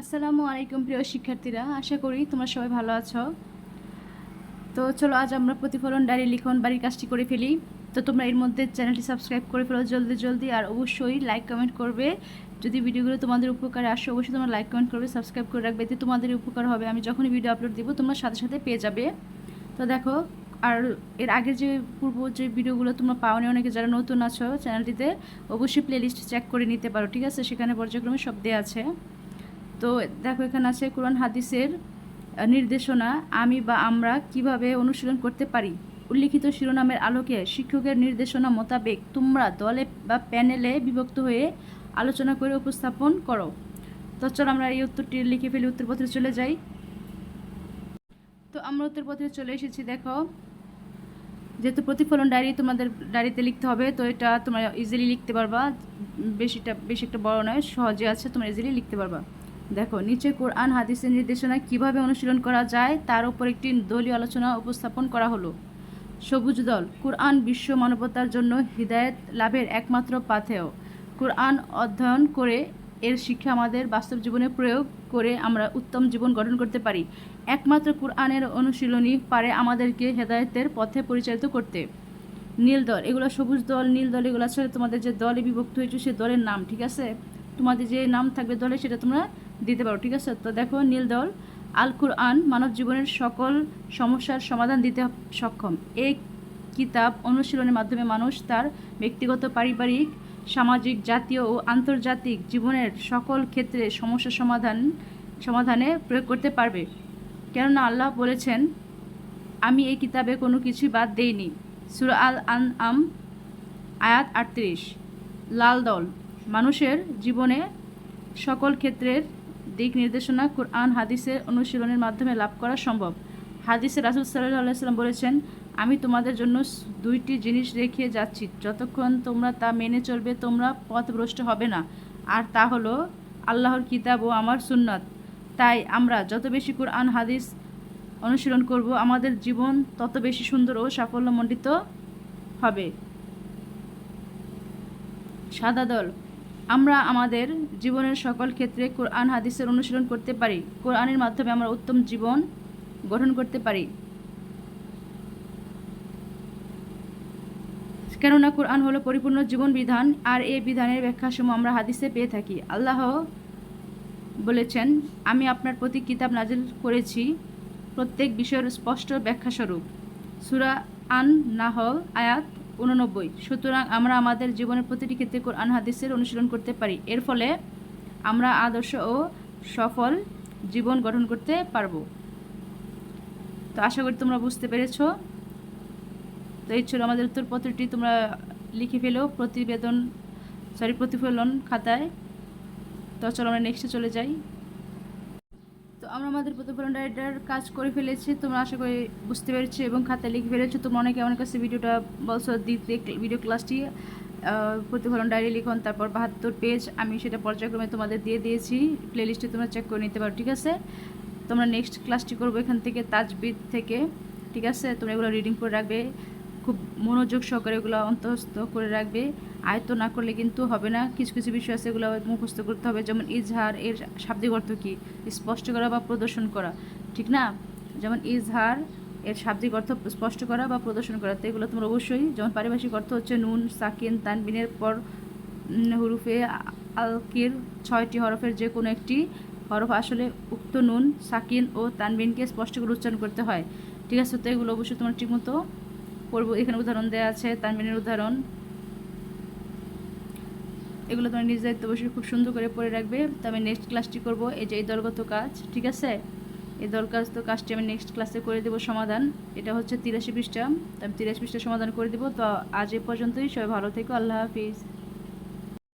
আসসালামু আলাইকুম প্রিয় শিক্ষার্থীরা, আশা করি তোমরা সবাই ভালো আছো। তো চলো আজ আমরা প্রতিফলন ডায়েরি লিখন বাড়ির কাজটি করে ফেলি। তো তোমরা এর মধ্যে চ্যানেলটি সাবস্ক্রাইব করে ফেলো জলদি জলদি, আর অবশ্যই লাইক কমেন্ট করবে। যদি ভিডিওগুলো তোমাদের উপকারে আসে, অবশ্যই তোমরা লাইক কমেন্ট করবে, সাবস্ক্রাইব করে রাখবে। এতে তোমাদের উপকার হবে। আমি যখনই ভিডিও আপলোড দিব, তোমরা সাথে সাথে পেয়ে যাবে। তো দেখো, আর এর আগের যে পূর্ব যে ভিডিওগুলো তোমরা পাওনি, অনেকে যারা নতুন আছো চ্যানেলটিতে, অবশ্যই প্লেলিস্ট চেক করে নিতে পারো। ঠিক আছে? সেখানে পর্যায়ক্রমে সব দেওয়া আছে। তো দেখো, এখানে আছে কোরআন, হাদিসের নির্দেশনা, আমি বা আমরা কীভাবে অনুশীলন করতে পারি। উল্লিখিত শিরোনামের আলোকে শিক্ষকের নির্দেশনা মোতাবেক তোমরা দলে বা প্যানেলে বিভক্ত হয়ে আলোচনা করে উপস্থাপন করো। তো চলো আমরা এই উত্তরটি লিখে ফেলি, উত্তরপত্রে চলে যাই। তো আমরা উত্তরপত্রে চলে এসেছি, দেখো। যেহেতু প্রতিফলন ডায়েরি তোমাদের ডায়েরিতে লিখতে হবে, তো এটা তোমরা ইজিলি লিখতে পারবা। বেশিটা, বেশি একটা বড় নয়, সহজে আছে, তোমরা ইজিলি লিখতে পারবা। দেখো, নিচে কোরআন, হাদিসের নির্দেশনা কীভাবে অনুশীলন করা যায়, তার উপর একটি দলীয় আলোচনা উপস্থাপন করা হলো। সবুজ দল, কোরআন বিশ্ব মানবতার জন্য হৃদায়ত লাভের একমাত্র পাথেয়। কোরআন অধ্যয়ন করে এর শিক্ষা আমাদের বাস্তব জীবনে প্রয়োগ করে আমরা উত্তম জীবন গঠন করতে পারি। একমাত্র কোরআনের অনুশীলনী পারে আমাদেরকে হেদায়েতের পথে পরিচালিত করতে। নীল দল, এগুলো সবুজ দল, নীল দল এগুলো আসলে তোমাদের যে দলে বিভক্ত হয়েছে সে দলের নাম, ঠিক আছে? তোমাদের যে নাম থাকবে দলে, সেটা তোমরা দিতে পারো, ঠিক আছে? তো দেখো, নীল দল আল কুরআন মানব জীবনের সকল সমস্যার সমাধান দিতে সক্ষম। এই কিতাব অনুশীলনের মাধ্যমে মানুষ তার ব্যক্তিগত, পারিবারিক, সামাজিক, জাতীয় ও আন্তর্জাতিক জীবনের সকল ক্ষেত্রে সমস্যা সমাধান, সমাধানে প্রয়োগ করতে পারবে। কেননা আল্লাহ বলেছেন, আমি এই কিতাবে কোনো কিছুই বাদ দেইনি। সুরা আল আন আম আয়াত আটত্রিশ। লাল দল, মানুষের জীবনে সকল ক্ষেত্রের দিক নির্দেশনা কোরআন হাদিসের অনুশীলনের মাধ্যমে লাভ করা সম্ভব। হাদিসে রাসুল সাল্লাহ সাল্লাম বলেছেন, আমি তোমাদের জন্য দুইটি জিনিস রেখে যাচ্ছি। যতক্ষণ তোমরা তা মেনে চলবে, তোমরা পথভ্রষ্ট হবে না। আর তা হলো আল্লাহর কিতাব ও আমার সুন্নত। তাই আমরা যত বেশি কোরআন, হাদিস অনুশীলন করব, আমাদের জীবন তত বেশি সুন্দর ও সাফল্যমণ্ডিত হবে। সাদা দল আমরা আমাদের জীবনের সকল ক্ষেত্রে কোরআন, হাদিসের অনুশীলন করতে পারি। কোরআনের মাধ্যমে আমরা উত্তম জীবন গঠন করতে পারি। কেননা কোরআন হলো পরিপূর্ণ জীবন বিধান, আর এই বিধানের ব্যাখ্যাসমূহ আমরা হাদিসে পেয়ে থাকি। আল্লাহ বলেছেন, আমি আপনার প্রতি কিতাব নাজিল করেছি প্রত্যেক বিষয়ের স্পষ্ট ব্যাখ্যাস্বরূপ। সুরা আন নাহল আয়াত উননব্বই। সুতরাং আমরা আমাদের জীবনের প্রতিটি ক্ষেত্রে কোরআন, হাদিসের অনুশীলন করতে পারি। এর ফলে আমরা আদর্শ ও সফল জীবন গঠন করতে পারব। তো আশা করি তোমরা বুঝতে পেরেছ। তো এই ছিল আমাদের উত্তরপত্রটি। তোমরা লিখে ফেলো প্রতিবেদন সরি প্রতিফলন খাতায়। তো চলো আমরা নেক্সটে চলে যাই। আমরা আমাদের প্রতিফলন ডায়েরিটার কাজ করে ফেলেছি, তোমরা আশা করি বুঝতে পেরেছ এবং খাতায় লিখে ফেলেছো। তোমরা অনেকে আমার কাছে ভিডিওটা বলছো দিতে ভিডিও ক্লাসটি প্রতিফলন ডায়েরি লিখন, তারপর বাহাত্তর পেজ আমি সেটা পর্যায়ক্রমে তোমাদের দিয়ে দিয়েছি প্লেলিস্টে তোমরা চেক করে নিতে পারো, ঠিক আছে? তোমরা নেক্সট ক্লাসটি করব এখান থেকে তাজবিদ থেকে, ঠিক আছে? তোমরা এগুলো রিডিং করে রাখবে, খুব মনোযোগ সহকারে এগুলো অন্তঃস্থ করে রাখবে। আয়ত্ত না করলে কিন্তু হবে না। কিছু কিছু বিষয় আছে এগুলো মুখস্থ করতে হবে। যেমন ইজহার, এর শাব্দিক অর্থ কী? স্পষ্ট করা বা প্রদর্শন করা। ঠিক না? যেমন ইজহার, এর শাব্দিক অর্থ স্পষ্ট করা বা প্রদর্শন করা। তো এগুলো তোমরা অবশ্যই, যেমন পারিভাষিক অর্থ হচ্ছে নুন, সাকিন, তানবিনের পর হুরুফে আলকির, ছয়টি হরফের যে কোনো একটি হরফ আসলে উক্ত নুন, সাকিন ও তানবিনকে স্পষ্ট করে উচ্চারণ করতে হয়। ঠিক আছে? তো এগুলো অবশ্যই তোমার ঠিকমতো পড়ব। এখানে উদাহরণ দেওয়া আছে, তানবিনের উদাহরণ। এগুলো তোমার নিজ দায়িত্ব বসে খুব সুন্দর করে পড়ে রাখবে। তো আমি নেক্সট ক্লাসটি করব। এই যে এই দলগত কাজ, ঠিক আছে? এই দরখাস্ত কাজটি আমি নেক্সট ক্লাসে করে দেবো সমাধান। এটা হচ্ছে তিরাশি পৃষ্ঠা। তো আমি তিরাশি পৃষ্ঠা সমাধান করে দেবো। তো আজ এ পর্যন্তই। সবাই ভালো থেকো। আল্লাহ হাফিজ।